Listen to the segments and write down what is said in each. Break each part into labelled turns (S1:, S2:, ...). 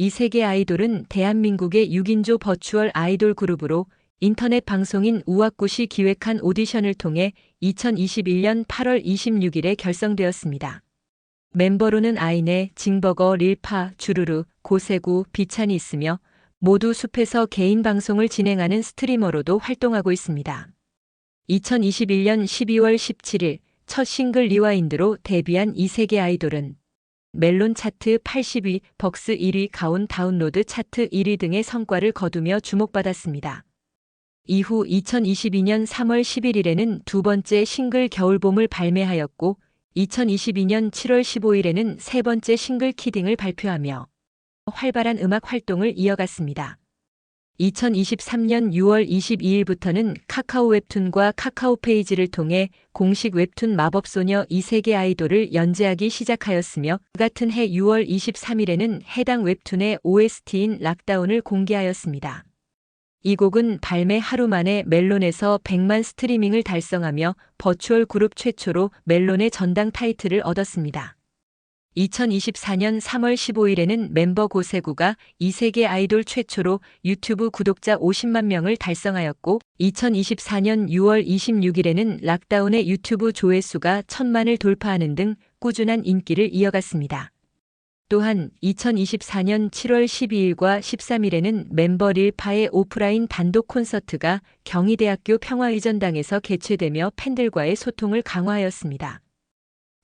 S1: 이 세계 아이돌은 대한민국의 6인조 버추얼 아이돌 그룹으로 인터넷 방송인 우악굿이 기획한 오디션을 통해 2021년 8월 26일에 결성되었습니다. 멤버로는 아이네, 징버거, 릴파, 주루루, 고세구, 비찬이 있으며 모두 숲에서 개인 방송을 진행하는 스트리머로도 활동하고 있습니다. 2021년 12월 17일 첫 싱글 리와인드로 데뷔한 이 세계 아이돌은 멜론 차트 80위, 벅스 1위, 가온 다운로드 차트 1위 등의 성과를 거두며 주목받았습니다. 이후 2022년 3월 11일에는 두 번째 싱글 겨울봄을 발매하였고 2022년 7월 15일에는 세 번째 싱글 키딩을 발표하며 활발한 음악 활동을 이어갔습니다. 2023년 6월 22일부터는 카카오 웹툰과 카카오 페이지를 통해 공식 웹툰 마법소녀 이세계 아이돌을 연재하기 시작하였으며 그 같은 해 6월 23일에는 해당 웹툰의 OST인 락다운을 공개하였습니다. 이 곡은 발매 하루 만에 멜론에서 100만 스트리밍을 달성하며 버추얼 그룹 최초로 멜론의 전당 타이틀을 얻었습니다. 2024년 3월 15일에는 멤버 고세구가 이 세계 아이돌 최초로 유튜브 구독자 50만 명을 달성하였고 2024년 6월 26일에는 락다운의 유튜브 조회수가 천만을 돌파하는 등 꾸준한 인기를 이어갔습니다. 또한 2024년 7월 12일과 13일에는 멤버 릴파의 오프라인 단독 콘서트가 경희대학교 평화의전당에서 개최되며 팬들과의 소통을 강화하였습니다.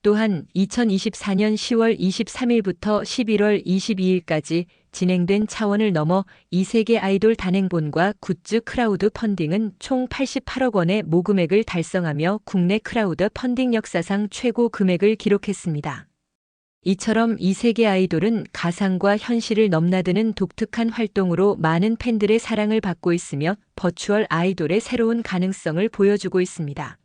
S1: 또한 2024년 10월 23일부터 11월 22일까지 진행된 차원을 넘어 이세계 아이돌 단행본과 굿즈 크라우드 펀딩은 총 88억 원의 모금액을 달성하며 국내 크라우드 펀딩 역사상 최고 금액을 기록했습니다. 이처럼 이 세계 아이돌은 가상과 현실을 넘나드는 독특한 활동으로 많은 팬들의 사랑을 받고 있으며 버추얼 아이돌의 새로운 가능성을 보여주고 있습니다.